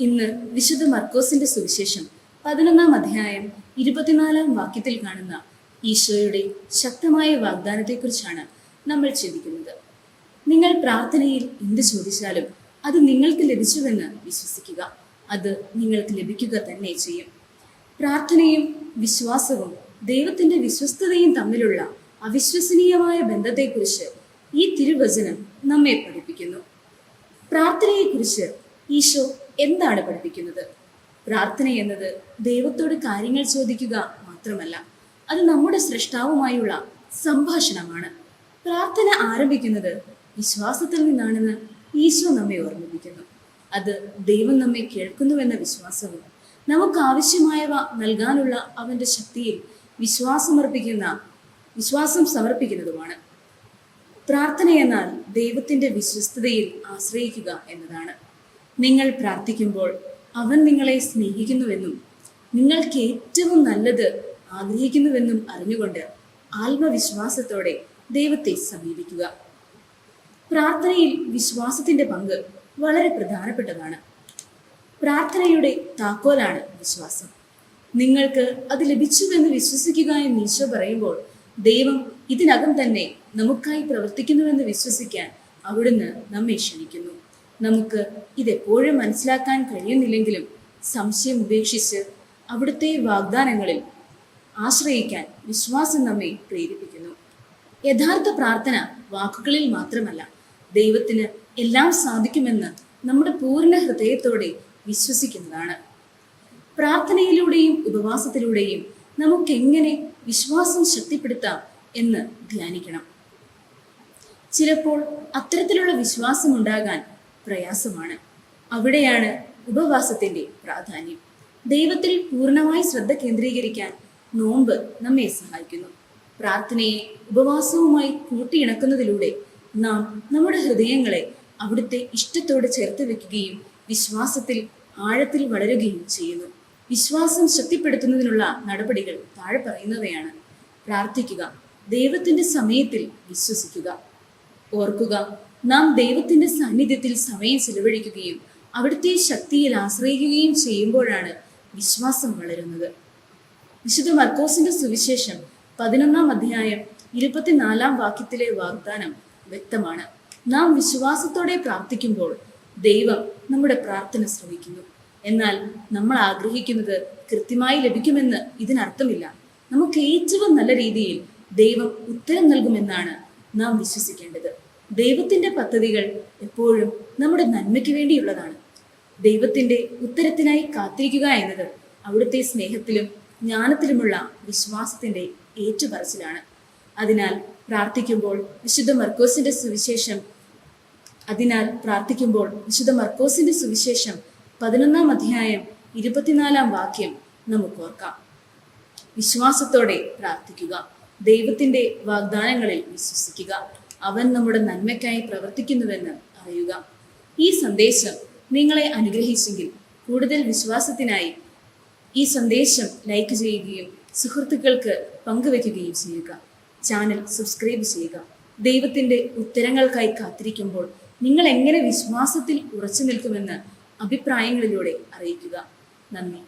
ഇന്ന് വിശുദ്ധ മർക്കോസിന്റെ സുവിശേഷം പതിനൊന്നാം അധ്യായം ഇരുപത്തിനാലാം വാക്യത്തിൽ കാണുന്ന ഈശോയുടെ ശക്തമായ വാഗ്ദാനത്തെക്കുറിച്ചാണ് നമ്മൾ ചിന്തിക്കുന്നത്. നിങ്ങൾ പ്രാർത്ഥനയിൽ എന്ത് ചോദിച്ചാലും അത് നിങ്ങൾക്ക് ലഭിച്ചുവെന്ന് വിശ്വസിക്കുക. അത് നിങ്ങൾക്ക് ലഭിക്കുക തന്നെ ചെയ്യും. പ്രാർത്ഥനയും വിശ്വാസവും ദൈവത്തിന്റെ വിശ്വസ്തതയും തമ്മിലുള്ള അവിശ്വസനീയമായ ബന്ധത്തെക്കുറിച്ച് ഈ തിരുവചനം നമ്മെ പഠിപ്പിക്കുന്നു. പ്രാർത്ഥനയെക്കുറിച്ച് ഈശോ എന്താണ് പഠിപ്പിക്കുന്നത്? പ്രാർത്ഥന എന്നത് ദൈവത്തോട് കാര്യങ്ങൾ ചോദിക്കുക മാത്രമല്ല അത് നമ്മുടെ സൃഷ്ടാവുമായുള്ള സംഭാഷണമാണ്. പ്രാർത്ഥന ആരംഭിക്കുന്നത് വിശ്വാസത്തിൽ നിന്നാണെന്ന് ഈശോ നമ്മെ ഓർമ്മിപ്പിക്കുന്നു. അത് ദൈവം നമ്മെ കേൾക്കുന്നുവെന്ന വിശ്വാസവും നമുക്ക് ആവശ്യമായവ നൽകാനുള്ള അവന്റെ ശക്തിയിൽ വിശ്വാസമർപ്പിക്കുന്ന വിശ്വാസം സമർപ്പിക്കുന്നതുമാണ്. പ്രാർത്ഥന എന്നാൽ ദൈവത്തിന്റെ വിശ്വസ്തതയിൽ ആശ്രയിക്കുക എന്നതാണ്. നിങ്ങൾ പ്രാർത്ഥിക്കുമ്പോൾ അവൻ നിങ്ങളെ സ്നേഹിക്കുന്നുവെന്നും നിങ്ങൾക്ക് ഏറ്റവും നല്ലത് ആഗ്രഹിക്കുന്നുവെന്നും അറിഞ്ഞുകൊണ്ട് ആത്മവിശ്വാസത്തോടെ ദൈവത്തെ സമീപിക്കുക. പ്രാർത്ഥനയിൽ വിശ്വാസത്തിന്റെ പങ്ക് വളരെ പ്രധാനപ്പെട്ടതാണ്. പ്രാർത്ഥനയുടെ താക്കോലാണ് വിശ്വാസം. നിങ്ങൾക്ക് അത് ലഭിച്ചുവെന്ന് വിശ്വസിക്കുക എന്ന് ഈശോ പറയുമ്പോൾ ദൈവം ഇതിനകം തന്നെ നമുക്കായി പ്രവർത്തിക്കുന്നുവെന്ന് വിശ്വസിക്കാൻ അവിടുന്ന് നമ്മെ ക്ഷണിക്കുന്നു. നമുക്ക് ഇതെപ്പോഴും മനസ്സിലാക്കാൻ കഴിയുന്നില്ലെങ്കിലും സംശയം ഉപേക്ഷിച്ച് അവിടുത്തെ വാഗ്ദാനങ്ങളിൽ ആശ്രയിക്കാൻ വിശ്വാസം നമ്മെ പ്രേരിപ്പിക്കുന്നു. യഥാർത്ഥ പ്രാർത്ഥന വാക്കുകളിൽ മാത്രമല്ല ദൈവത്തിന് എല്ലാം സാധിക്കുമെന്ന് നമ്മുടെ പൂർണ ഹൃദയത്തോടെ വിശ്വസിക്കുന്നതാണ്. പ്രാർത്ഥനയിലൂടെയും ഉപവാസത്തിലൂടെയും നമുക്ക് എങ്ങനെ വിശ്വാസം ശക്തിപ്പെടുത്താം എന്ന് ധ്യാനിക്കണം. ചിലപ്പോൾ അത്തരത്തിലുള്ള വിശ്വാസം ഉണ്ടാകാൻ പ്രയാസമാണ്. അവിടെയാണ് ഉപവാസത്തിന്റെ പ്രാധാന്യം. ദൈവത്തിൽ പൂർണമായി ശ്രദ്ധ കേന്ദ്രീകരിക്കാൻ നോമ്പ് നമ്മെ സഹായിക്കുന്നു. പ്രാർത്ഥനയെ ഉപവാസവുമായി കൂട്ടിയിണക്കുന്നതിലൂടെ നാം നമ്മുടെ ഹൃദയങ്ങളെ അവിടുത്തെ ഇഷ്ടത്തോടെ ചേർത്ത് വെക്കുകയും വിശ്വാസത്തിൽ ആഴത്തിൽ വളരുകയും ചെയ്യുന്നു. വിശ്വാസം ശക്തിപ്പെടുത്തുന്നതിനുള്ള നടപടികൾ താഴെ പറയുന്നവയാണ്. പ്രാർത്ഥിക്കുക ദൈവത്തിന്റെ സമയത്തിൽ വിശ്വസിക്കുക. ഓർക്കുക നാം ദൈവത്തിന്റെ സാന്നിധ്യത്തിൽ സമയം ചെലവഴിക്കുകയും അവിടുത്തെ ശക്തിയിൽ ആശ്രയിക്കുകയും ചെയ്യുമ്പോഴാണ് വിശ്വാസം വളരുന്നത്. വിശുദ്ധ മർക്കോസിന്റെ സുവിശേഷം പതിനൊന്നാം അധ്യായം ഇരുപത്തിനാലാം വാക്യത്തിലെ വാഗ്ദാനം വ്യക്തമാണ്. നാം വിശ്വാസത്തോടെ പ്രാർത്ഥിക്കുമ്പോൾ ദൈവം നമ്മുടെ പ്രാർത്ഥന ശ്രമിക്കുന്നു എന്നാൽ നമ്മൾ ആഗ്രഹിക്കുന്നത് കൃത്യമായി ലഭിക്കുമെന്ന് ഇതിനർത്ഥമില്ല. നമുക്ക് ഏറ്റവും നല്ല രീതിയിൽ ദൈവം ഉത്തരം നൽകുമെന്നാണ് നാം വിശ്വസിക്കേണ്ടത്. ദൈവത്തിന്റെ പദ്ധതികൾ എപ്പോഴും നമ്മുടെ നന്മയ്ക്ക് വേണ്ടിയുള്ളതാണ്. ദൈവത്തിന്റെ ഉത്തരത്തിനായി കാത്തിരിക്കുക എന്നത് അവിടുത്തെ സ്നേഹത്തിലും ജ്ഞാനത്തിലുമുള്ള വിശ്വാസത്തിന്റെ ഏറ്റുപറച്ചിലാണ്. അതിനാൽ പ്രാർത്ഥിക്കുമ്പോൾ വിശുദ്ധ മർക്കോസിന്റെ സുവിശേഷം അതിനാൽ പ്രാർത്ഥിക്കുമ്പോൾ വിശുദ്ധ മർക്കോസിന്റെ സുവിശേഷം പതിനൊന്നാം അധ്യായം ഇരുപത്തിനാലാം വാക്യം നമുക്ക് ഓർക്കാം. വിശ്വാസത്തോടെ പ്രാർത്ഥിക്കുക. ദൈവത്തിന്റെ വാഗ്ദാനങ്ങളിൽ വിശ്വസിക്കുക. അവൻ നമ്മുടെ നന്മയ്ക്കായി പ്രവർത്തിക്കുന്നുവെന്ന് അറിയുക. ഈ സന്ദേശം നിങ്ങളെ അനുഗ്രഹിച്ചെങ്കിൽ കൂടുതൽ വിശ്വാസത്തിനായി ഈ സന്ദേശം ലൈക്ക് ചെയ്യുകയും സുഹൃത്തുക്കൾക്ക് പങ്കുവെക്കുകയും ചെയ്യുക. ചാനൽ സബ്സ്ക്രൈബ് ചെയ്യുക. ദൈവത്തിന്റെ ഉത്തരങ്ങൾക്കായി കാത്തിരിക്കുമ്പോൾ നിങ്ങൾ എങ്ങനെ വിശ്വാസത്തിൽ ഉറച്ചു നിൽക്കുമെന്ന് അഭിപ്രായങ്ങളിലൂടെ അറിയിക്കുക. നന്ദി.